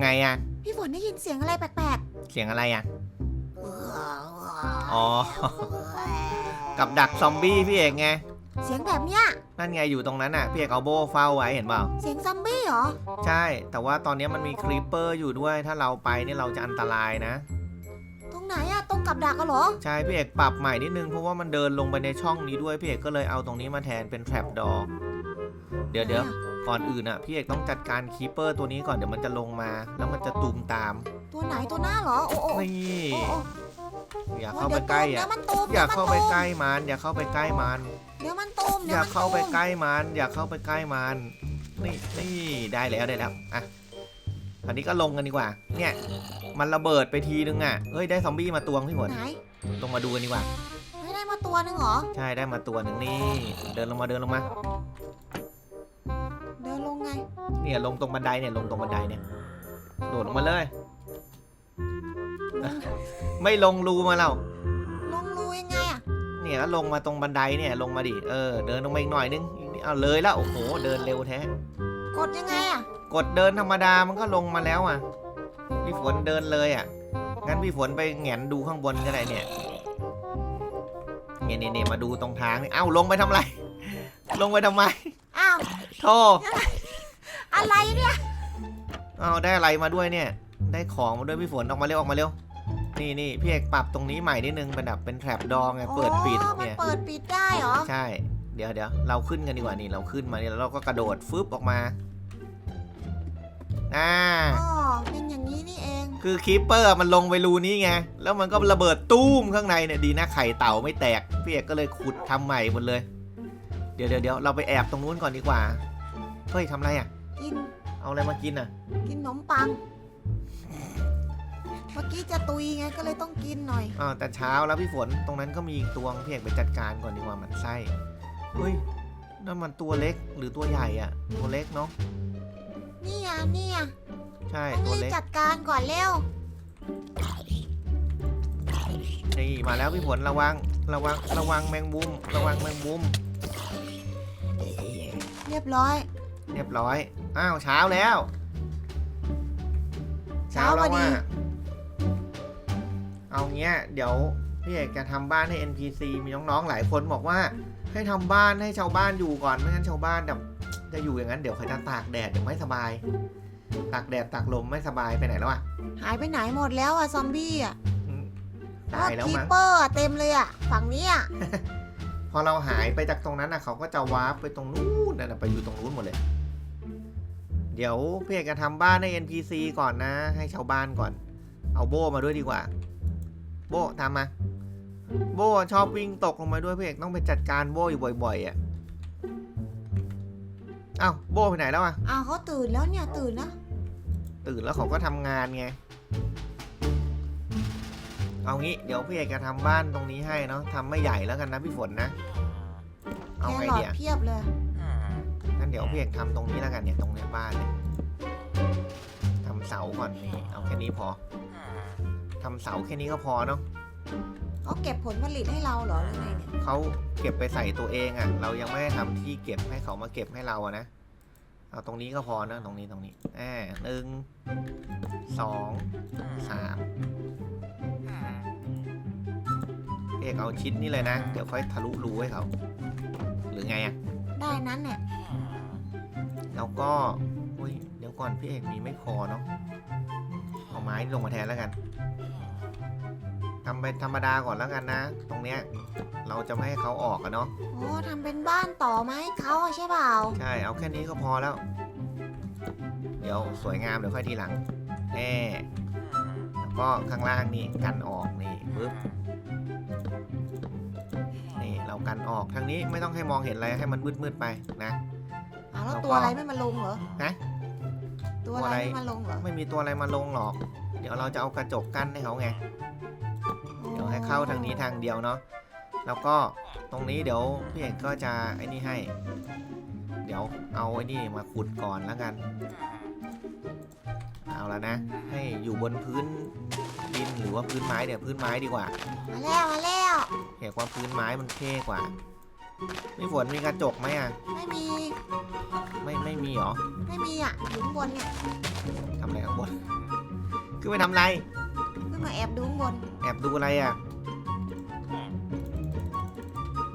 ไงอะพี่ฝนได้ยินเสียงอะไรแปลกเสียงอะไรอะๆอ๋อ กับดักซอมบี้พี่เอกไง เสียงแบบเนี้ย นั่นไงอยู่ตรงนั้นอะ พี่เอกเอาโบเฝ้าไว้เห็นเปล่า เสียงซอมบี้เหรอ ใช่ แต่ว่าตอนนี้มันมีครีปเปอร์อยู่ด้วย ถ้าเราไปเนี่ยเราจะอันตรายนะ ตรงไหนอะตรงกับดักอะเหรอ ใช่ พี่เอกปรับใหม่นิดนึง เพราะว่ามันเดินลงไปในช่องนี้ด้วย พี่เอกก็เลยเอาตรงนี้มาแทนเป็นแทรปดอ เดี๋ยวเดี๋ยว ก่อนอื่นอะพี่เอกต้องจัดการคีปเปอร์ตัวนี้ก่อนเดี๋ยวมันจะลงมา แล้วมันจะตูมตาม ตัวไหนตัวหน้าเหรอ โอ้โอ้นี่โอ้โอ้อย่าเข้าไปใกล้เดี๋ยอะวมันตูมอย่าดี๋วมันเข้าไปตูมใกล้มัน อย่าเข้าไปใกล้มัน เดี๋ยวมันตูมอดี๋วย่ามันเข้าไปตูมใกล้มัน อย่าเข้าไปใกล้มัน นี่นี่ได้แล้วได้แล้วอะอันนี้ก็ลงกันดีกว่า เนี่ย มันระเบิดไปทีนึงอะเฮ้ยได้ซอมบี้มาตัวงพี่หวนไหนลงมาดูกันดีกว่า ไม่ได้มาตัวหนึงเหรอ ใช่ได้มาตัวหนึ่งนี่ เดินลงมาเดินลงมาเดิน ลงไง เนี่ยลงตรงบันไดเนี่ยลงตรงบันไดเนี่ย โดดลงมาเลย ไม่ลงรูมาแล้วลงรูยังไงอะเนี่ยก็ลงมาตรงบันไดเนี่ยลงมาดิ เออเดินลงมาอีกหน่อยนึงเอาเลยแล้วโอ้โหเดินเร็วแท้ กดยังไงอะกดเดินธรรมดามันก็ลงมาแล้วอะ พี่ฝนเดินเลยอะ งั้นพี่ฝนไปแหงนดูข้างบนก็ได้เนี่ยเนี่ยเนี่ยเนี่ยมาดูตรงทางนี่เอ้าลงไปทำอะไร ลงไปทำไมอ้าวโธ่อะไรเนี่ยเอ้าได้อะไรมาด้วยเนี่ย ได้ของมาด้วยพี่ฝนออกมาเร็วออกมาเร็ว นี่นี่พี่เอกปรับตรงนี้ใหม่นิดนึงเป็นแบบเป็นแทรปดองไงเปิดปิดอ๋อมันเนี่ยเปิดปิดได้เหรอใช่ เดี๋ยวเดี๋ยวเราขึ้นกันดีกว่านี่เราขึ้นมาเนี่ยแล้วเราก็กระโดดฟึบออกมาอ่าอ๋อเป็นอย่างนี้นี่เอง คือคีปเปอร์มันลงไปรูนี้ไงแล้วมันก็ระเบิดตู้มข้างในเนี่ยดีนะไข่เต่าไม่แตกพี่เอกก็เลยขุดทำใหม่หมดเลย เดี๋ยวเดี๋ยวเดี๋ยวเราไปแอบตรงนู้นก่อนดีกว่า เฮ้ยทำไรอะ กินเอาอะไรมากินอะ กินขนมปัง เมื่อกี้จะตุยไงก็เลยต้องกินหน่อยอ้าวแต่เช้าแล้วพี่ฝนตรงนั้นก็มีอีกตัวพี่เอกไปจัดการก่อนดีกว่ามันไส้เฮ้ยนั่นมันตัวเล็กหรือตัวใหญ่อะ ตัวเล็กเนาะนี่อะนี่อะใช่ต้องตัวรีบเล็กจัดการก่อนเร็ว นี่มาแล้วพี่ฝนระวังระวังระวังแมงมุม ระวังแมงมุม เรียบร้อย เรียบร้อย อ้าวเช้าแล้ว เช้าพอดีแล้วะเอาเงี้ย เดี๋ยวพี่เอกจะทำบ้านให้ NPC มีน้องๆหลายคนบอกว่า ให้ทำบ้านให้ชาวบ้านอยู่ก่อนไม่งั้นชาวบ้านแบบจะอยู่อย่างนั้นเดี๋ยวเขาจะตากแดดเดี๋ยวไม่สบาย ตากแดดตากลมไม่สบายไปไหนแล้วอะหายไปไหนหมดแล้วอะซอมบี้อะอืมตายแล้วคีมั้งเปอร์อะเต็มเลยอะฝั่งนี้อะ พอเราหายไปจากตรงนั้นนะเขาก็จะวาร์ปไปตรงนู้นนั่นนะไปอยู่ตรงนู้นหมดเลย เดี๋ยวพี่เอกจะทำบ้านให้ NPC ก่อนนะ ให้ชาวบ้านก่อน เอาโบมาด้วยดีกว่า โบทำมา โบชอบวิ่งตกลงมาด้วยพี่เอกต้องไปจัดการโบอยู่บ่อยๆอะเอ้าโบไปไหนแล้วอะอ้าวเขาตื่นแล้วเนี่ยตื่นนะตื่นแล้วเขาก็ทำงานไง เอางี้เดี๋ยวพี่เอกจะทำบ้านตรงนี้ให้เนาะทำไม่ใหญ่แล้วกันนะพี่ฝนนะ เอาแคไงรอทเดียเพียบเลย งั้นเดี๋ยวพี่เอกทำตรงนี้แล้วกันเนี่ยตรงเนี้ยบ้านเนี่ยทำเสาก่อนนี่เอาแค่นี้พอทำเสาแค่นี้ก็พอเนาะเขาเก็บผลผลิตให้เราเหรอหรือไงเนี่ยเขาเก็บไปใส่ตัวเองอะ่ะ เรายังไม่ได้ทำที่เก็บให้เขามาเก็บให้เราอะนะ เอาตรงนี้ก็พอนะตรงนี้ตรงนี้แอบหนึ่งสองสามพี่เอกเอาชิ้นนี้เลยนะ เดี๋ยวค่อยทะลุรูให้เขา หรือไงอะ่ะได้นั้นเนี่ยแล้วก็อุ้ยเดี๋ยวก่อนพี่เอกมีไม่พอเนาะเอาไม้ลงมาแทนแล้วกัน ทำเป็นธรรมดาก่อนแล้วกันนะ ตรงเนี้ยเราจะไม่ให้เขาออกอะเนาะโอ้ทำเป็นบ้านต่อไหมาให้เขาอะใช่เปล่าใช่เอาแค่นี้ก็พอแล้ว เดี๋ยวสวยงามเดี๋ยวค่อยทีหลังแน่แล้วก็ข้างล่างนี่กันออกนี่ปึ๊บนี่เรากันออกทางนี้ไม่ต้องให้มองเห็นอะไรให้มันมืดๆไปนะ อ้าวแล้วแล้วก็ตัวอะไรไม่มาลงเหรอฮะตัวอะไรไม่มาลงเหรอไม่มีตัวอะไรมาลงหรอก เดี๋ยวเราจะเอากระจกกั้นให้เขาไงเดี๋ยวให้เข้าทางนี้ทางเดียวเนาะแล้วก็ตรงนี้เดี๋ยวพี่เอกก็จะไอ้นี่ให้ เดี๋ยวเอาไอ้นี่มาขุดก่อนแล้วกัน เอาแล้วนะ ให้อยู่บนพื้นดินหรือว่าพื้นไม้เดี๋ยวพื้นไม้ดีกว่ามาแล้วมาแล้วเห็นว่าพื้นไม้มันเท่กว่าพี่ฝนมีกระจกไหมอะไม่มี ไม่ไม่มีหรอไม่มีอะอยู่ข้างบนเนี่ยทำอะไรข้างบนขึ้นไปทำอะไรขึ้นมาแอบดูข้างบนแอบดูอะไรอะ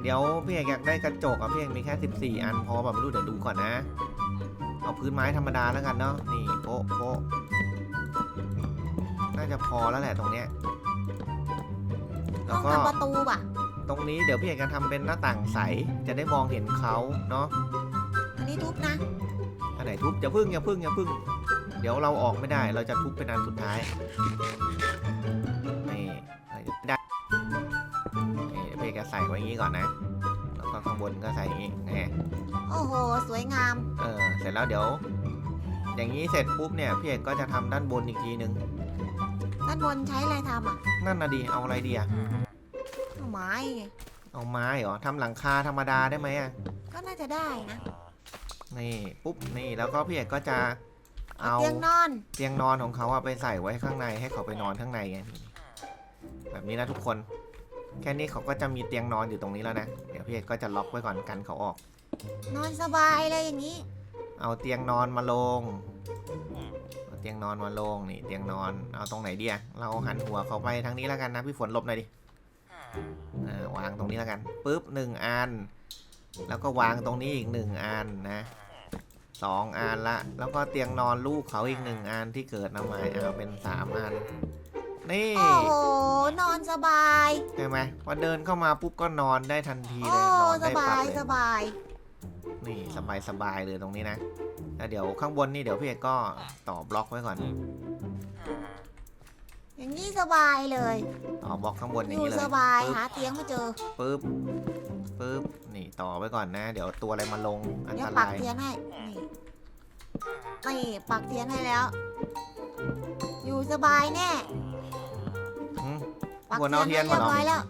เดี๋ยวพี่เอกอยากได้กระจกอะพี่เอกมีแค่ 14 อันพอแบบไม่รู้เดี๋ยวดูก่อนนะ เอาพื้นไม้ธรรมดาแล้วกันเนาะนี่โป๊ะโป๊ะน่าจะพอแล้วแหละตรงเนี้ยแล้ต้วองก็ทำประตูป่ะ ตรงนี้เดี๋ยวพี่เอกจะทำเป็นหน้าต่างใสจะได้มองเห็นเขาเนาะอันนี้ทุบนะ อันไหนทุบอย่าพึ่งอย่าพึ่งอย่าพึ่ง เดี๋ยวเราออกไม่ได้เราจะทุบเป็นอันสุดท้าย ไว้อย่างนี้ก่อนนะ แล้วก็ข้างบนก็ใส่อย่างนี้แน่โอ้โห สวยงาม เออ เสร็จแล้วเดี๋ยว อย่างนี้เสร็จปุ๊บเนี่ยพี่เอกก็จะทำด้านบนอีกทีนึง ด้านบนใช้อะไรทำอะนั่นนะดี เอาอะไรดีอะเอาไม้ไงเอาไม้เหรอทำหลังคาธรรมดาได้ไหมอะก็น่าจะได้นะนี่ปุ๊บนี่แล้วก็พี่เอกก็จะเอาเตียงนอน เตียงนอนของเขาอะไปใส่ไว้ข้างในให้เขาไปนอนข้างในไงแบบนี้นะทุกคน แค่นี้เขาก็จะมีเตียงนอนอยู่ตรงนี้แล้วนะ เดี๋ยวพี่เอกก็จะล็อกไว้ก่อนกันเขาออก นอนสบายเลยอย่างนี้ เอาเตียงนอนมาลง เอาเตียงนอนมาลงนี่เตียงนอน เอาตรงไหนดีอะเราหันหัวเขาไปทางนี้แล้วกันนะพี่ฝนหลบหน่อยดิอ่าวางตรงนี้แล้วกันปุ๊บหนึ่งอัน แล้วก็วางตรงนี้อีกหนึ่งอันนะสองอันละ แล้วก็เตียงนอนลูกเขาอีกหนึ่งอันที่เกิดน้ำใหม่เอาเป็นสามอัน นี่โอ้โหนอนสบายใช่ไหมพอเดินเข้ามาปุ๊บก็นอนได้ทันทีโอ้เลยนอนสได้บาปั๊บยเลยสบายนี่สบายสบายเลยตรงนี้นะแล้วเดี๋ยวข้างบนนี่เดี๋ยวพี่เอกก็ต่อบล็อกไว้ก่อนอย่างนี้สบายเลยต่อบล็อกข้างบนออย่างยู่นี้เลยสบายปึ๊บหาเตียงไม่เจอปึ๊บปึ๊บนี่ต่อไว้ก่อนนะ เดี๋ยวตัวอะไรมาลงอันเดี๋ยตวปักรายเทียนให้นี่ นี่ปักเทียนให้แล้ว อยู่สบายแน่อืม ปักควรเอาเทียนเทียนให้มาเหรอเรียบร้อยแล้ว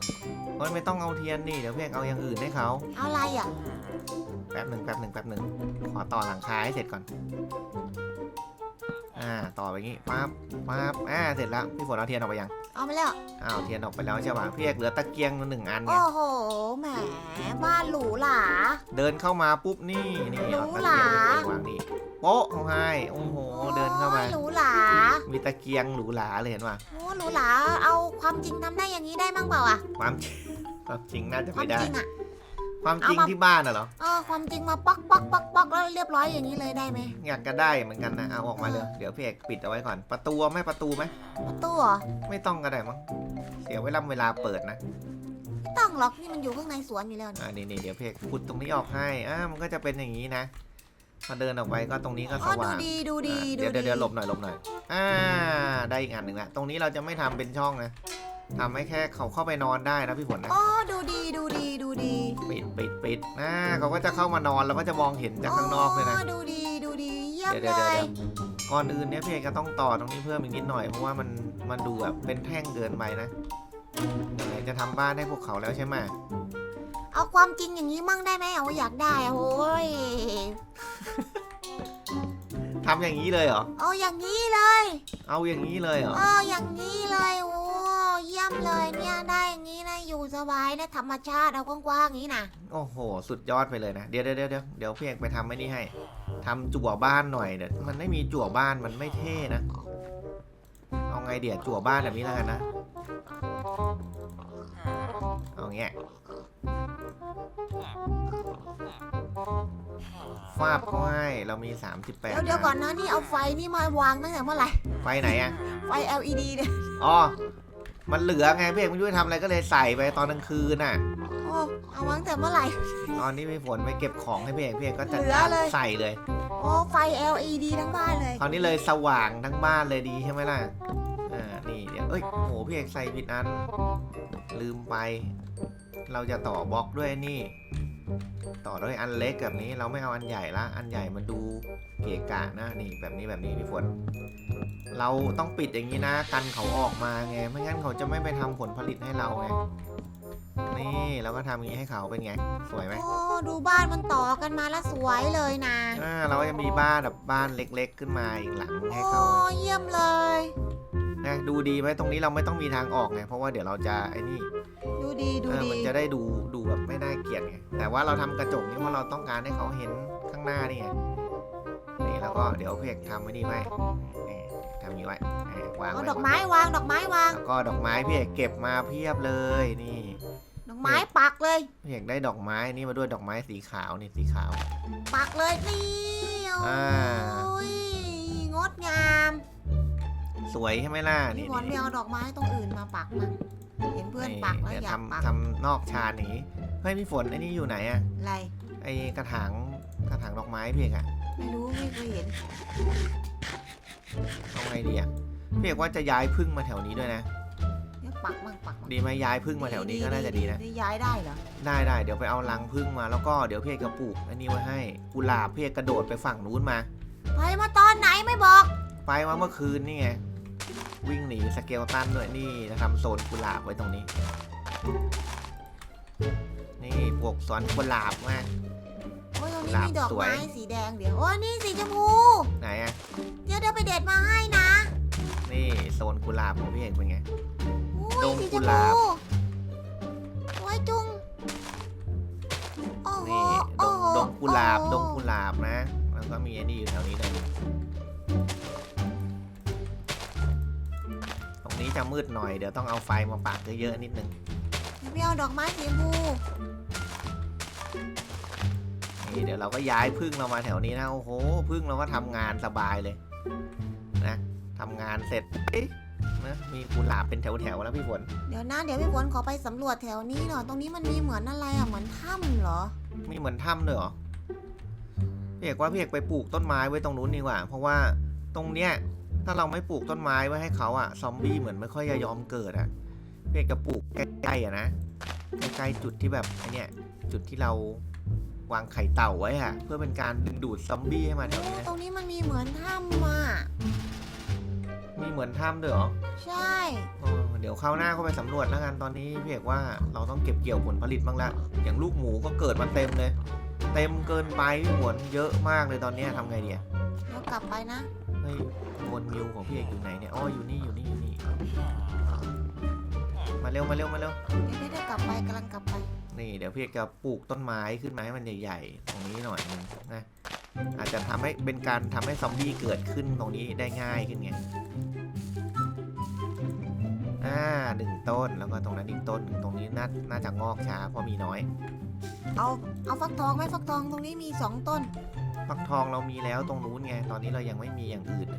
โอ้ยไม่ต้องเอาเทียนนี่เดี๋ยวพี่เอกเอาอย่างอื่นให้เขาเอาอะไรอะแป๊บหนึ่งแป๊บหนึ่งแป๊บหนึ่งขอต่อหลังคาให้เสร็จก่อน อ่าต่อไปงี้ปั๊บปั๊บอ่าเสร็จแล้วพี่ฝนเอาเทียนออกไปยังเอามาแล้วอ้าวเทียนออกไปแล้วใช่ป่ะพี่เอกเหลือตะเกียงหนึ่งอันไงโอ้โหแหมบ้านหรูหรา เดินเข้ามาปุ๊บนี่นี่หรูเอาตะหราเกียงไปวางนี่โป๊ะเขาให้โอ้โหเดินเข้ามา โอ้ยหรูหรามีตะเกียงหรูหราเลยเห็นป่ะโอ้หรูหราเอาความจริงทำได้อย่างนี้ได้มั้งเปล่าอะความจริงความจริงน่าจะควาไม่มได้ จริงอะ ความจริงเอามาที่บ้านน่ะเหรอ เออความจริงมาป๊อกป๊อกป๊อกป๊อกแล้วเรียบร้อยอย่างนี้เลยได้ไหม อยากจะได้เหมือนกันนะ เอาออกมาเลย เดี๋ยวพี่เอกปิดเอาไว้ก่อน ประตูไหม่ประตูไหม ประตูเหรอไม่ต้องก็ได้มั้ง เสียเวลาเวลาเปิดนะไม่ต้องหรอกนี่มันอยู่ข้างในสวนอยู่แล้วนี่อ่านี่นี่เดี๋ยวเพกขุดตรงนี้ออกให้ อ่า มันก็จะเป็นอย่างนี้นะ พอเดินออกไปก็ตรงนี้ก็อ๋สอดูว่างดีดูดีอ่าดูเดี๋ยวดีเดี๋ยวเดี๋ยวหลบหน่อยหลบหน่อย อ่า ได้อีกอันหนึ่งละ ตรงนี้เราจะไม่ทำเป็นช่องนะ ทำให้แค่เขาเข้าไปนอนได้นะพี่ฝนนะอ๋อดูดีดูดีดูดีปิดปิดปิดอ่าเขาก็จะเข้ามานอนแล้วก็จะมองเห็นจากข้างนอกเลยนะดูดีดูดีเยี่ยมเดี๋ยวเลเดี๋ยวเดี๋ยวย ก่อนอื่นเนี่ยพี่เอกก็ต้องต่อตรงนี้เพิ่มอีกนิดหน่อยเพราะว่ามันมันดูแบบเป็นแท่งเกินไปนะไหนๆจะทำบ้านให้พวกเขาแล้วใช่ไหมเอาความจริงอย่างนี้มั่งได้ไหมเอาอยากได้อะโอ้ยทำอย่างนี้เลยเหรอเอาอย่างนี้เลย เอาอย่างนี้เลยเหรอ เอาอย่างนี้เลยโอ้ เยี่ยมเลยเนี่ยได้อย่างนี้นะอยู่สบายนะธรรมชาติเอากว้างๆอย่างนี้นะโอ้โห สุดยอดไปเลยนะเดี๋ยวเดี๋ยวเดี๋ยวเดี๋ยวเดี๋ยวพี่เอกไปทำไอ้นี่ให้ทำจั่วบ้านหน่อยเดี๋ยวมันไม่มีจั่วบ้านมันไม่เท่นะ เอาไงเดี๋ยวจั่วบ้านแบบนี้แล้วกันนะ เอาเงี้ยฟาบเขาให้เรามี 38เดี๋ยวเดี๋ยวก่อนนะนี่เอาไฟนี่มาวางตั้งแต่เมื่อไหร่ไฟไหนอะไฟ LED เนี่ยอ๋อ มันเหลือไงพี่เอกไม่รู้จะทำอะไรก็เลยใส่ไปตอนกลางคืนน่ะ โอ้เอาวางตั้งแต่เมื่อไหร่ ตอนนี้มีฝนไปเก็บของให้พี่เอกพี่เอกก็จัดเหลือการเลย ใส่เลย โอ้ไฟ LED ทั้งบ้านเลยคราวนี้เลยสว่างทั้งบ้านเลยดีใช่ไหมล่ะอ่านี่เดี๋ยวเอ้ยโหพี่เอกใส่ผิดอัน ลืมไป เราจะต่อบล็อกด้วยนี่ ต่อด้วยอันเล็กแบบนี้เราไม่เอาอันใหญ่ละ อันใหญ่มันดูเกะกะนะนี่แบบนี้แบบนี้พี่ฝนเราต้องปิดอย่างนี้นะกันเขาออกมาไงไม่งั้นเขาจะไม่ไปทำผลผลิตให้เราไงนี่เราก็ทำอย่างนี้ให้เขาเป็นไง สวยไหมโอ้ดูบ้านมันต่อกันมาแล้วสวยเลยนะอ่าเราก็จะมีบ้านแบบบ้านเล็ก ๆ ขึ้นมาอีกหลังให้โอ้เขาเยี่ยมเลย นะดูดีไหมตรงนี้เราไม่ต้องมีทางออกไงเพราะว่าเดี๋ยวเราจะไอ้นี่ดูดีดูเออดีมันจะได้ดูดูแบบไม่น่าเกลียดไงแต่ว่าเราทำกระจกนี่เพราะเราต้องการให้เขาเห็นข้างหน้านี่ไงนี่แล้วก็เดี๋ยวเพกทำไว้นี่ไว้นี่ทำนี้ไว้อ่าวางเอาไว้ดอกไม้วางดอกไม้วาง แล้วก็ดอกไม้พี่เอกเก็บมาเพียบเลยนี่ดอกไม้ปักเลย พี่เอกได้ดอกไม้นี่มาด้วยดอกไม้สีขาวนี่สีขาว ปักเลยนี่อ่าโอ้ยงดงาม สวยใช่ไหมล่ะพี่นี่ฝนไปนี่เอาดอกไม้ตรงอื่นมาปักมั่งเห็นเพื่อนนี่ปักแล้วเดี๋ยวอยากปักทำทำนอกชานอย่างนี้เฮ้ยพี่ฝนไอ้นี่อยู่ไหนอะอะไร ไอ้กระถางกระถางดอกไม้พี่เอกอะไม่รู้ไม่เคยเห็นเอาไงดีอะพี่เอกว่าจะย้ายพึ่งมาแถวนี้ด้วยนะ เดี๋ยวปักมั่งปักมั่งดีไหมย้ายพึ่งมาแถวนี้ก็น่าจะดีนะ ย้ายได้เหรอได้ได้เดี๋ยวไปเอารังพึ่งมาแล้วก็เดี๋ยวพี่เอกจะปลูกอันนี้ไว้ให้กุหลาบพี่เอกกระโดดไปฝั่งนู้นมา ไปมาตอนไหนไม่บอก ไปมาเมื่อคืนนี่ไง วิ่งหนีสเกลตันด้วยนี่จะทำโซนกุหลาบไว้ตรงนี้ นี่ปลูกสวนกุหลาบมาก โอ้ยตรงนี้หลาบมีดอกสวย ไม้สีแดงเดี๋ยว โอ้ยนี่สีชมพูไหนอะเดี๋ยวเดี๋ยวไปเด็ดมาให้นะนี่โซนกุหลาบของพี่เอกเป็นไง โอ้ดยงสีชกุมหลาพูบสวยจุง โอ้โหนี่ดโอ้งโหดงกุหลาบโอ้ดโหงกุหลาบนะ แล้วก็มีไอ้นี่อยู่แถวนี้ด้วย นี้จะมืดหน่อยเดี๋ยวต้องเอาไฟมาปักเยอะๆนิดนึงไม่เอาดอกไม้สีชมพูนี่เดี๋ยวเราก็ย้ายพึ่งเรามาแถวนี้นะโอ้โหพึ่งเราก็ทำงานสบายเลยนะทำงานเสร็จเอ๊ะนะมีกุหลาบเป็นแถวๆแล้วพี่ฝนเดี๋ยวนะเดี๋ยวพี่ฝนขอไปสำรวจแถวนี้หน่อยตรงนี้มันมีเหมือนอะไรอะเหมือนถ้ำเหรอมีเหมือนถ้ำเลยเหรอพี่เอกว่าพี่เอกไปปลูกต้นไม้ไว้ตรงนู้นดีกว่า เพราะว่าตรงเนี้ย ถ้าเราไม่ปลูกต้นไม้ไว้ให้เขาอะซอมบี้เหมือนไม่ค่อยจะยอมเกิดอะพี่เอกจะปลูกใกล้ๆอะนะใกล้ๆจุดที่แบบไอเนี้ยจุดที่เราวางไข่เต่าไว้อะเพื่อเป็นการดึงดูดซอมบี้ให้มาแถวนี้นะตรงนี้มันมีเหมือนถ้ำอะมีเหมือนถ้ำด้วยเหรอใช่เออเดี๋ยวคราวหน้าก็ไปสำรวจแล้วกันตอนนี้พี่เอกว่าเราต้องเก็บเกี่ยวผลผลิตบ้างละอย่างลูกหมูก็เกิดมาเต็มเลย เต็มเกินไปพี่หวนเยอะมากเลยตอนเนี้ยทำไงดีอะเดี๋ยวกลับไปนะ เฮ้ยบนมิวของพี่เอกอยู่ไหนเนี่ยอ๋ออยู่นี่อยู่นี่อยู่นี่มาเร็วมาเร็วมาเร็วเดี๋ยวไม่ได้กลับไปกำลังกลับไป นี่เดี๋ยวพี่เอกจะปลูกต้นไม้ขึ้นมาให้มันใหญ่ๆตรงนี้หน่อยนึงนะอาจจะทำให้เป็นการทำให้ซอมบี้เกิดขึ้นตรงนี้ได้ง่ายขึ้นไงอ่าหนึ่งต้นแล้วก็ตรงนั้นอีกต้นหนึ่งตรงนี้น่าน่าจะงอกช้าเพราะมีน้อย เอาเอาฟักทองไหมฟักทองตรงนี้มีสองต้น ฟักทองเรามีแล้วตรงนู้นไง ตอนนี้เรายังไม่มีอย่างอื่น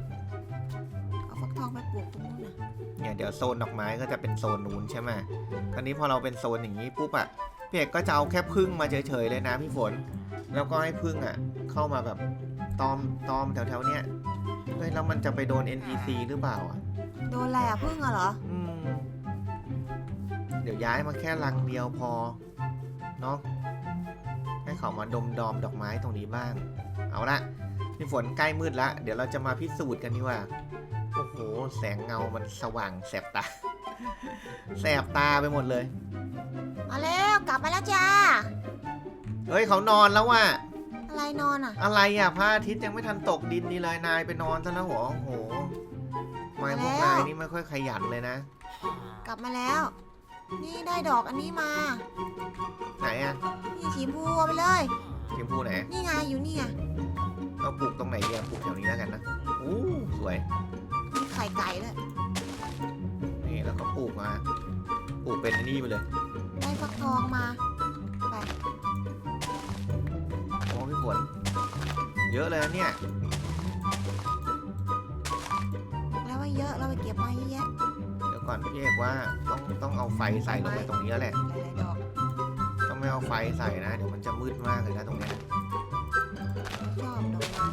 เอาฟักทองไปปลูกตรงนู้นนะเนี่ยเดี๋ยวโซนดอกไม้ก็จะเป็นโซนนู้นใช่ไหมคราวนี้พอเราเป็นโซนอย่างนี้ปุ๊บอะพี่เอกก็จะเอาแค่พึ่งมาเฉยๆเลยนะพี่ฝน แล้วก็ให้พึ่งอะเข้ามาแบบตอมตอมแถวๆเนี้ยเฮ้ยแล้วมันจะไปโดน NPC หรือเปล่าอะโดนอะไรอะพึ่งอะเหรอ อืมเดี๋ยวย้ายมาแค่รังเดียวพอเนาะให้เขามาดมดอมดอกไม้ตรงนี้บ้าง เอาละพี่ฝนใกล้มืดละเดี๋ยวเราจะมาพิสูจน์กันดีกว่า โอ้โห แสงเงามันสว่างแสบตา แสบตาไปหมดเลย มาแล้วกลับมาแล้วจ้า เฮ้ยเขานอนแล้วว่ะ อะไรนอนอะ อะไรอะพระอาทิตย์ยังไม่ทันตกดินนี่เลยนายไปนอนซะแล้วเหรอโอ้โหทำไม่พวกนายนี่ไม่ค่อยขยันเลยนะ กลับมาแล้ว นี่ได้ดอกอันนี้มา ไหนอะ นี่สีชมพูเอาไปเลย ชมพูไหนนี่ไงอยู่นี่ไงเราปลูกตรงไหนดีอะปลูกแถวนี้แล้วกันนะอู้สวยมีไข่ไก่ด้วยนี่แล้วก็ปลูกมาปลูกเป็นอันนี้ไปเลย ได้ฟักทองมาไปโอ้พี่ฝนเยอะเลยนะเนี่ยบอกแล้วว่าเยอะเราไปเก็บมาเยอะแยะเดี๋ยวก่อนพี่เอกว่าต้องต้องเอาไฟใส่ลงไปตรงนี้แล้วแหละ ไม่เอาไฟใส่นะ เดี๋ยวมันจะมืดมากเลยนะตรงเนี้ยชอบดอกไม้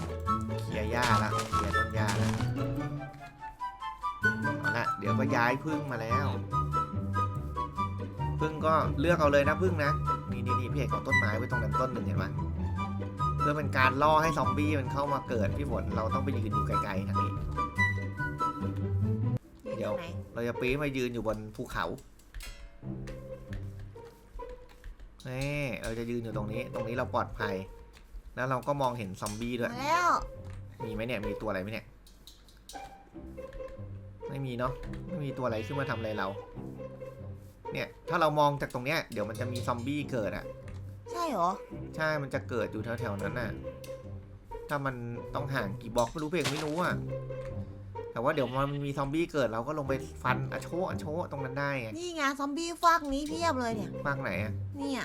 เคลียร์หญ้าละเคลียร์ต้นหญ้าละเอาละเดี๋ยวก็ย้ายพึ่งมาแล้ว พึ่งก็เลือกเอาเลยนะพึ่งนะนี่นี่นี่พี่เอกเอาต้นไม้ไว้ตรงนั้นต้นหนึ่งเห็นไหมเพื่อเป็นการล่อให้ซอมบี้มันเข้ามาเกิดพี่ฝนเราต้องไปยืนอยู่ไกลๆทางนี้ เดี๋ยวไหนเราจะปีนมายืนอยู่บนภูเขา นี่เราจะยืนอยู่ตรงนี้ ตรงนี้เราปลอดภัย แล้วเราก็มองเห็นซอมบี้ด้วย มาแล้วมีไหมเนี่ย มีตัวอะไรไหมเนี่ย ไม่มีเนาะ ไม่มีตัวอะไรขึ้นมาทำอะไรเรา เนี่ย ถ้าเรามองจากตรงเนี้ย เดี๋ยวมันจะมีซอมบี้เกิดอะใช่เหรอใช่ มันจะเกิดอยู่แถวๆนั้นน่ะ ถ้ามันต้องห่างกี่บล็อกไม่รู้เพลงไม่รู้อะ แต่ว่าเดี๋ยวมันมีซอมบี้เกิดเราก็ลงไปฟันอะโชะอะโชะตรงนั้นได้ไงนี่ไงซอมบี้ฟากนี้เพียบเลยเนี่ยมากไหนอะเนี่ย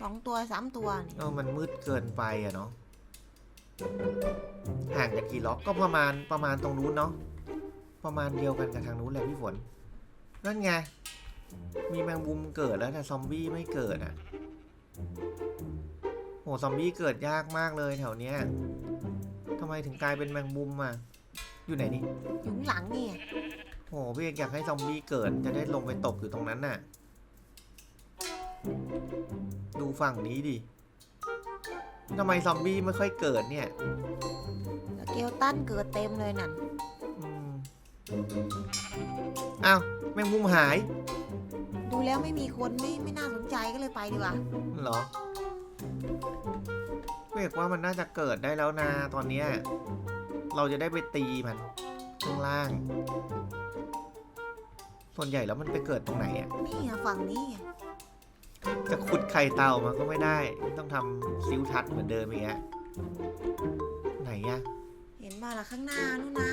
สองตัวสามตัวนี่เออมันมืดเกินไปอะเนาะห่างกันกี่ล็อกก็ประมาณประมาณตรงนู้นเนาะประมาณเดียวกันกับทางนู้นแหละพี่ฝนนั่นไงมีแมงมุมเกิดแล้วแต่ซอมบี้ไม่เกิดอะโหซอมบี้เกิดยากมากเลยแถวเนี้ยทำไมถึงกลายเป็นแมงมุมอะ อยู่ไหนนี่อยู่ข้างหลังนี่โหพี่เอกอยากให้ซอมบี้เกิดจะได้ลงไปตบอยู่ตรงนั้นน่ะ ดูฝั่งนี้ดิทำไมซอมบี้ไม่ค่อยเกิดเนี่ยสเกลตันเกิดเต็มเลยนั่นอืมอ้าวแมงมุมหายดูแล้วไม่มีคนไม่ไม่น่าสนใจก็เลยไปดีกว่าเหรอพี่เอกว่ามันน่าจะเกิดได้แล้วนะตอนเนี้ย เราจะได้ไปตีมันข้างล่าง ส่วนใหญ่แล้วมันไปเกิดตรงไหนอะ นี่ไงฝั่งนี้ไงจะขุดไข่เต่ามันก็ไม่ได้ ต้องทำซิวทัดเหมือนเดิมอย่างเงี้ยไหนอะเห็นมาละข้างหน้านู่นนะ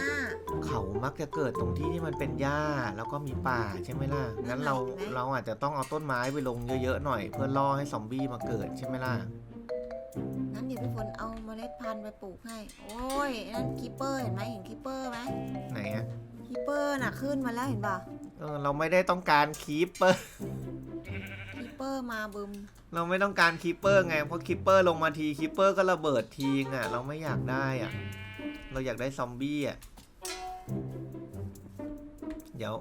เขามักจะเกิดตรงที่ที่มันเป็นหญ้าแล้วก็มีป่าใช่ไหมล่ะ งั้นเราเราอาจจะต้องเอาต้นไม้ไปลงเยอะๆหน่อย เพื่อล่อให้ซอมบี้มาเกิดใช่ไหมล่ะ งั้นเดี๋ยวพี่ฝนเอาเมล็ดพันธุ์ไปปลูกให้ โอ้ยนั่นคีเปอร์เห็นไหมเห็นคีเปอร์ไหมไหนอะคีเปอร์น่ะขึ้นมาแล้วเห็นป่ะเออเราไม่ได้ต้องการคีปเปอร์ คีเปอร์มาบึมเราไม่ต้องการคีปเปอร์ไง เพราะคีปเปอร์ลงมาทีคีปเปอร์ก็ระเบิดทีงอะเราไม่อยากได้อะเราอยากได้ซอมบี้อะเดี๋ยว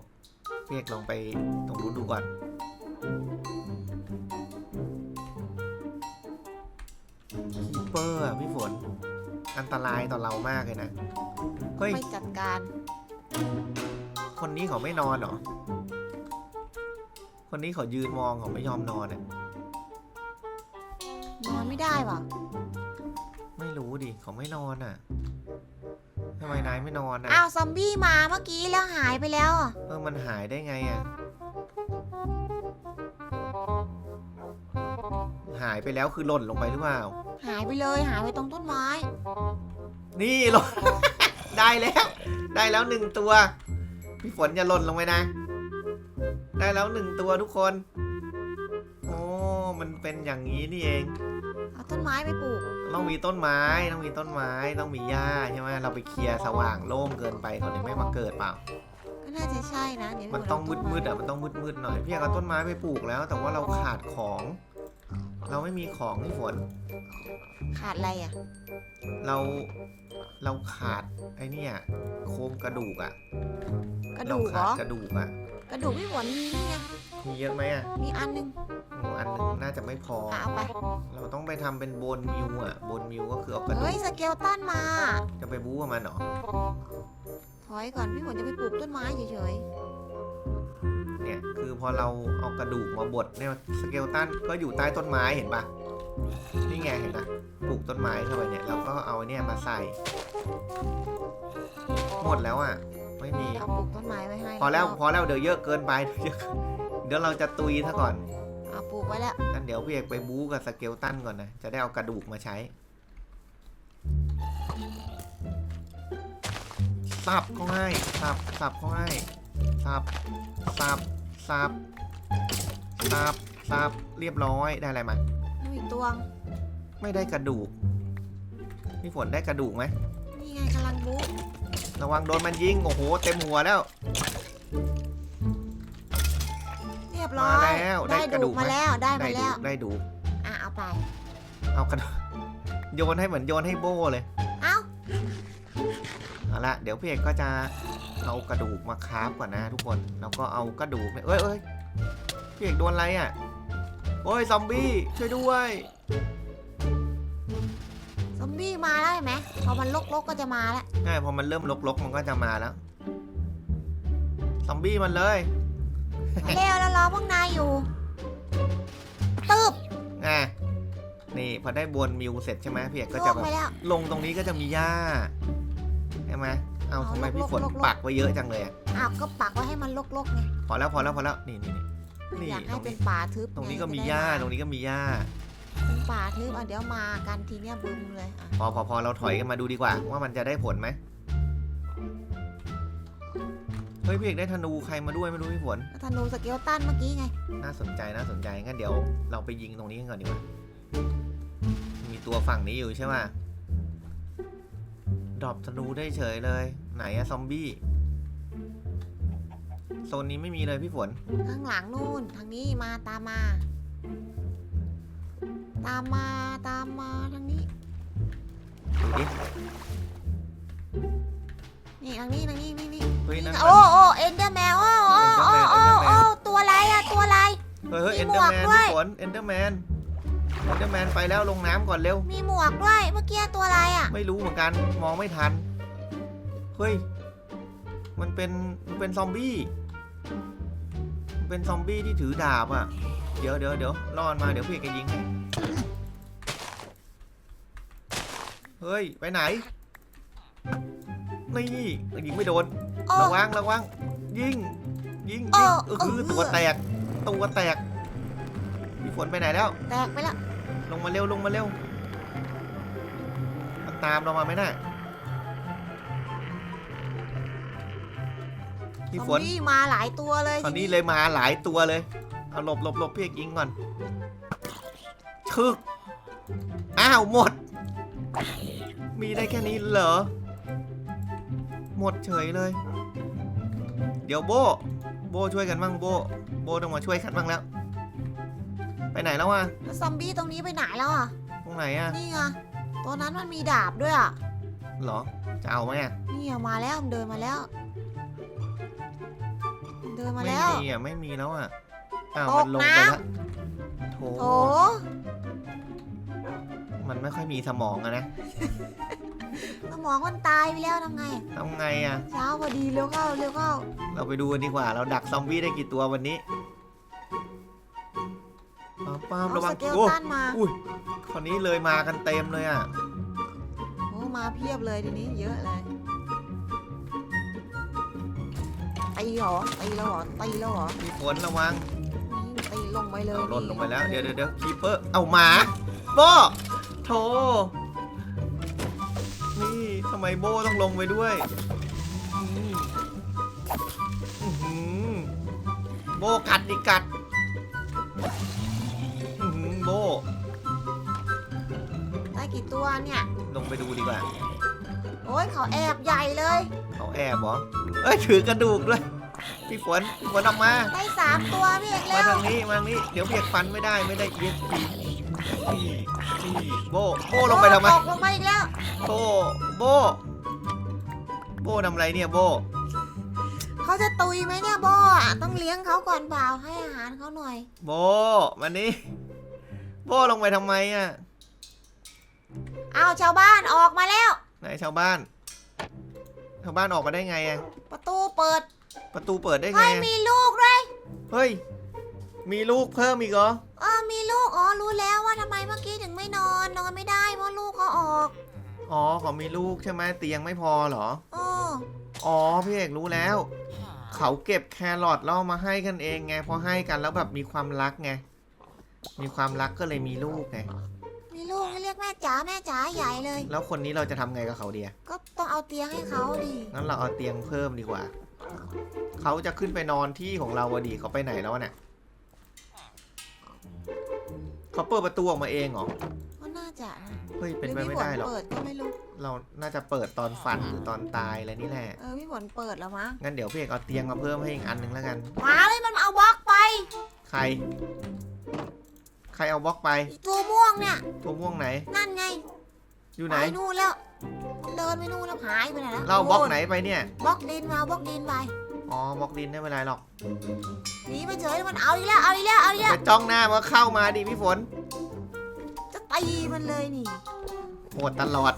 เรียกลองไปตรงนู้นดูก่อน เปอร์อะพี่ฝน อันตรายต่อเรามากเลยนะเฮ้ย ไม่จัดการ คนนี้เขาไม่นอนเหรอ คนนี้เขายืนมองเขาไม่ยอมนอนอะ นอนไม่ได้ป่ะไม่รู้ดิเขาไม่นอนอะทำไมนายไม่นอนอะ อ้าวซอมบี้มาเมื่อกี้แล้วหายไปแล้วอะเออมันหายได้ไงอะ หายไปแล้วคือหล่นลงไปหรือเปล่า หายไปเลยหายไปตรงต้นไม้ นี่หล่น ได้แล้ว ได้แล้วหนึ่งตัว พี่ฝนอย่าหล่นลงไปนะ ได้แล้วหนึ่งตัวทุกคน โอ้ มันเป็นอย่างนี้นี่เอง เอาต้นไม้ไปปลูก ต้องมีต้นไม้ ต้องมีต้นไม้ ต้องมีหญ้าใช่ไหมเราไปเคลียร์สว่างโล่งเกินไปเขาเลยไม่มาเกิดเปล่า ก็น่าจะใช่นะเดี๋ยวมันต้องมืดมืดๆอะ มันต้องมืดมืดๆหน่อย พี่อยากเอาต้นไม้ไปปลูกแล้ว แต่ว่าเราขาดของ เราไม่มีของที่ฝน ขาดอะไรอะ เราเราขาดไอ้เนี่ยโครงกระดูกอะกระเราดูกเหรขาดอกระดูกอะกระดูกพี่ฝนมีนี่ไง มีเยอะไหมอะมีอันนึงอืมอันหนึงน่าจะไม่พอ อะเอาไป เราต้องไปทำเป็นโบนมิวอะโบนมิวก็คือเอากระดูเฮ้ยกสเกลตันมา จะไปบู๊กับมันเหรอถอยก่อนพี่ฝนจะไปปลูกต้นไม้เฉย เนี่ยคือพอเราเอากระดูกมาบดเนี่ยสเกลตันก็อยู่ใต้ต้นไม้เห็นปะนี่ไงเห็นปะปลูกต้นไม้เข้าไปเนี่ยเราก็เอาเนี่ยมาใส่ หมดแล้วอะ ไม่มีๆเอาปลูกต้นไม้ไว้ให้พอแล้วข้างนกพอแล้วเดี๋ยวเยอะเกินไปเยอะเกินเดี๋ยวเราจะตุยซะก่อนเอาปลูกไว้แล้วงั้นเดี๋ยวพี่เอกไปบู๊กับสเกลตันก่อนนะจะได้เอากระดูกมาใช้สับเขาให้สับสับเขาให้สับสับ สับสับสับเรียบร้อยได้อะไรมา ดูอีกตัวงไม่ได้กระดูกพี่ฝนได้กระดูกไหมนี่ไงกำลังบุ๊ระวังโดนมันยิงโอ้โหเต็มหัวแล้ว เรียบร้อย มาแล้วได้ได้กระดูดูกกมาไหมแล้วได้ได้มาดูแล้ว ได้ดูอะเอาไป เอากระดูกโยนให้เหมือนโยนให้โบ้เลย เอ้า เอาละเดี๋ยวพี่เอกก็จะ เอากระดูกมาคราฟก่อนนะทุกคน แล้วก็เอากระดูกเนี่ยเอ้ยเอ้ยพี่เอกโดนอะไรอะโอ้ยซอมบี้ช่วยด้วย ซอมบี้มาแล้วเห็นไหมพอมันลกๆก็จะมาแล้วใช่พอมันเริ่มลกๆมันก็จะมาแล้ว ซอมบี้มันเลย มาเร็วแล้วรอพวกนายอยู่ตึบอะนี่พอได้บวนมิวเสร็จใช่ไหมพี่เอกก็ลจะงแบบไปแล้ว ลงตรงนี้ก็จะมีหญ้าใช่ไหม เอาเอาทำไมลกๆพี่ฝนลกๆปักไว้เยอะจังเลยอะอ้าวก็ปักไว้ให้มันลกๆไงพอแล้วพอแล้วพอแล้วนี่นี่นี่ นี่อยากตรให้งเป็นี้นป่าทึบตรงนี้ไก็มีจะได้หญ้าตรงนี้ก็มีหญ้า เป็นป่าทึบอะเดี๋ยวมากันทีเนี้ยบึมเลยอะพอพอพอเราถอยกันมาดูดีกว่า ว่ามันจะได้ผลไหมเฮ้ยพี่เอกได้ธนูใครมาด้วยไม่รู้พี่ฝนธนูสเกลตันเมื่อกี้ไงน่าสนใจน่าสนใจงั้นเดี๋ยวเราไปยิงตรงนี้กันก่อนดีกว่ามีตัวฝั่งนี้อยู่ใช่ไหม ดรอปธนูได้เฉยเลย ไหนอะซอมบี้ โซนนี้ไม่มีเลยพี่ฝน ข้างหลังนู่น ทางนี้มาตามมา ตามมาตามมาทางนี้ ดูดิ นี่ทางนี้ทางนี้นี่นี่เฮ้ยนั่นโอ้โอ้เอ็นเดอร์แมวโอ้โอ้โอ้โอ้ Enderman โอ้ตัวอะไรอะตัวอะไร เฮ้ยเฮ้ยมีเอนหมเดอวร์กแมนด้วย พี่ฝนเอนเดอร์แมน เอนเดอร์แมนไปแล้วลงน้ำก่อนเร็ว มีหมวกด้วย เมื่อกี้ตัวอะไรอะไม่รู้เหมือนกันมองไม่ทัน เฮ้ย มันเป็นมันเป็นซอมบี้มันเป็นซอมบี้ที่ถือดาบอะ เดี๋ยวเดี๋ยวเดี๋ยวรอดมาเดี๋ยวพี่เอกจะยิงให้เฮ้ย ไปไหน นี่ยิงไม่โดน โอ้ ระวังระวัง ยิง ยิงโอ้ยิงเออคือเออตัวแตก ตัวแตกพี่ฝนไปไหนแล้ว แตกไปแล้ว ลงมาเร็วลงมาเร็วมันตามเรามาไหมน่ะพี่ฝซอนมบี้มาหลายตัวเลยตอนนี้เลยมาหลายตัวเลย เอาหลบหลบหลบพี่เอกยิงก่อนชึกอ้าวหมด มีได้แค่นี้เหรอ หมดเฉยเลย เดี๋ยวโบ โบช่วยกันบ้างโบ โบต้องมาช่วยกันบ้างแล้ว ไปไหนแล้ววะแล้วซอมบี้ตรงนี้ไปไหนแล้วอะตรงไหนอะนี่ไงตัวนั้นมันมีดาบด้วยอะเหรอจะเอาไหมอะนี่อะมาแล้วมันเดินมาแล้วมันเดินมาไม่แล้วมีอะไม่มีแล้วอะอ้าวตมักนลงไปน้ำแล้วโถโถมันไม่ค่อยมีสมองอะนะสมองมันตายไปแล้วทำไงทำไงอะเช้าพอดีเร็วเข้าเร็วเข้าเราไปดูกันดีกว่า เราดักซอมบี้ได้กี่ตัววันนี้ ป้าบป้าบเอาระวัสงเกลโอ้ตันมา อุ้ยคนนี้เลยมากันเต็มเลยอะ โอ้มาเพียบเลยทีนี้เยอะเลยตีเหรอตีแล้วเหรอตีแล้วเหรอมีฝนระวังนี่ตีลงไปเลยเอาหล่นลงไปแล้ว เดี๋ยวเดี๋ยวเดี๋ยวคีเปอร์ เอาหมาโบโถนี่ทำไมโบต้องลงไปด้วยอืมอื้อหือโบกัดดิกัดอื้อหือ โบได้กี่ตัวเนี่ย ลงไปดูดีกว่าโอ้ยเขาแอบใหญ่เลย เขาแอบเหรอเอ้ยถือกระดูกด้วย พี่ฝนพี่ฝนออกมา ได้สามตัวพี่เอกมาเร็วทางนี้มาทางนี้เดี๋ยวเพียกฟันไม่ได้ไม่ได้เอ็กพีนี่นี่โบโบลงไปทำไมตกลงไปอีกแล้ว โบโบโบทำอะไรเนี่ยโบเขาจะตุยไหมเนี่ยโบอะต้องเลี้ยงเขาก่อนเปล่าให้อาหารเขาหน่อย โบมานี่ โบลงไปทำไมอะเอาชาวบ้านออกมาแล้ว ไหนชาวบ้าน ชาวบ้านออกมาได้ไงอะประตูเปิดประตูเปิดได้ไงเฮ้ยอะมีลูกด้วยเฮ้ย มีลูกเพิ่มอีกเหรอเออมีลูกอ๋อรู้แล้วว่าทำไมเมื่อกี้ถึงไม่นอนนอนไม่ได้เพราะลูกเขาออกอ๋อเขามีลูกใช่ไหมเตียงไม่พอเหรอโอ้อ๋อพี่เอกรู้แล้ว เขาเก็บแครอทแล้วเอามาให้กันเองไงพอให้กันแล้วแบบมีความรักไง มีความรักก็เลยมีลูกไง มีลูกให้เรียกแม่จ๋าแม่จ๋าใหญ่เลย แล้วคนนี้เราจะทำไงกับเขาดีอะก็ต้องเอาเตียงให้เขาดิงั้นเราเอาเตียงเพิ่มดีกว่า เขาจะขึ้นไปนอนที่ของเราอะดีเขาไปไหนแล้วเนี่ยเขาเปิดประตูออกมาเองเหรอ ก็น่าจะนะเฮ้ย เป็นไปหรือไม่พี่ฝได้นหรอก เปิดก็ไม่รู้ เราน่าจะเปิดตอนฝันหรือตอนตายอะไรนี่แหละ เออพี่ฝนเปิดแล้วมั้งงั้นเดี๋ยวพี่เอกเอาเตียงมาเพิ่มให้อีกอันหนึ่งแล้วกัน หมาเลยมันเอาบล็อกไป ใคร ใครเอาบล็อกไปอีตัวม่วงเนี่ย ตัวม่วงไหน นั่นไงอยู่ไหน ไปนู่นแล้ว เดินไปนู่นแล้วหายไปไหนแล้วเราบล็อกไหนไปเนี่ย บล็อกดินมาเอาบล็อกดินไป อ๋อบล็อกดินไม่เป็นไรหรอกหนีไปเฉยมันเอาอีกแล้ว เอาอีกแล้ว เอาอีกแล้ว ไปจ้องหน้ามาเข้ามาดิพี่ฝน จะตีมันเลยนี่ โหดตลอด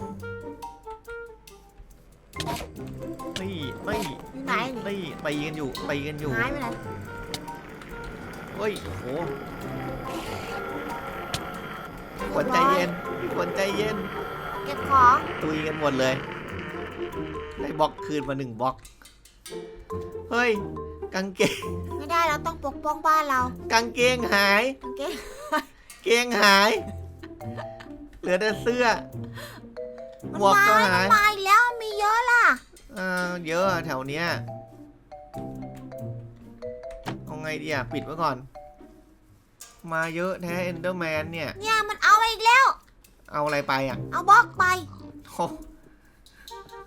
นี่นี่อยู่ไหนนี่นี่ตีกันอยู่ตีกันอยู่หายไปไหนเฮ้ยโอ้โห ฝนใจเย็นพี่ฝนใจเย็น เก็บของตุยกันหมดเลย ได้บล็อกคืนมาหนึ่งบล็อก เฮ้ย กางเกง ไม่ได้เราต้องปกป้องบ้านเรากางเกงหายกางเกงเกงหาย เหลือแต่เสื้อ หมวกก็หายมันมาอีกแล้วมีเยอะล่ะอ่าเยอะอะแถวเนี้ยไงดีอะ ปิดไว้ก่อน มาเยอะแท้เอนเดอร์แมนเนี่ย เนี่ยมันเอาไปอีกแล้ว เอาอะไรไปอะเอาบล็อกไปโอ้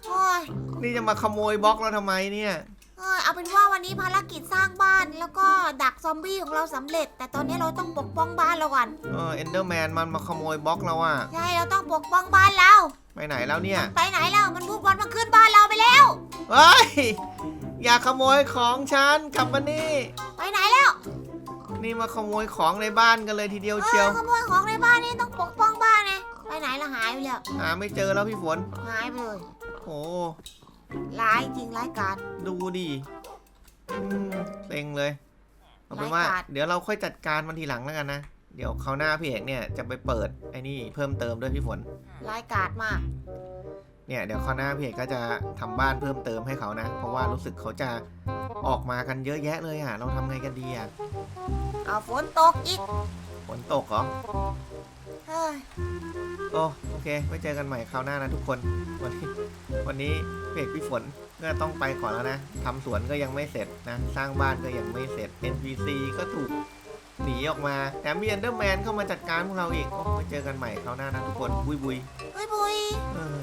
โอ้ยนี่จะมาขโมยบล็อกเราทำไมเนี่ย เออเอาเป็นว่าวันนี้ภารกิจสร้างบ้านแล้วก็ดักซอมบี้ของเราสำเร็จ แต่ตอนนี้เราต้องปกป้องบ้านเราก่อนเออเอนเดอร์แมนมันมาขโมยบล็อกเราอะ ใช่เราต้องปกป้องบ้านเรา ไปไหนแล้วเนี่ย ไปไหนแล้วมันบุกบอลมาขึ้นบ้านเราไปแล้ว เฮ้ย อย่าขโมยของฉันกลับมานี่ ไปไหนแล้ว นี่มาขโมยของในบ้านกันเลยทีเดียวเอเชียวอขโมยของในบ้านนี่ต้องปกป้องบ้านไงไปไหนละหายไปแล้วหาไม่เจอแล้วพี่ฝน หายไปเลยโอ้ร้ายจริงร้ายกาจ ดูดิอืมเซ็งเลยเอาเป็นว่า ร้ายกาจ เดี๋ยวเราค่อยจัดการมันทีหลังแล้วกันนะ เดี๋ยวคราวหน้าพี่เอกเนี่ยจะไปเปิดไอ้นี่เพิ่มเติมด้วยพี่ฝน ร้ายกาจมาก เนี่ยเดี๋ยวคราวหน้าพี่เอกก็จะทำบ้านเพิ่มเติมให้เขานะ เพราะว่ารู้สึกเขาจะออกมากันเยอะแยะเลยอะ เราทำไงกันดีอะเอาฝนตกอีก ฝนตกเหรอเฮ้ยโอ้โอเคไว้เจอกันใหม่คราวหน้านะทุกคน วันนี้วันนี้พี่เอกพี่ฝนก็ต้องไปก่อนแล้วนะทำสวนก็ยังไม่เสร็จนะ สร้างบ้านก็ยังไม่เสร็จ NPC ก็ถูก หนีออกมาแถมมี Enderman เข้ามาจัดการพวกเราอีกโอ้ไว้เจอกันใหม่คราวหน้านะทุกคนบุยบุย บุยบุย เออ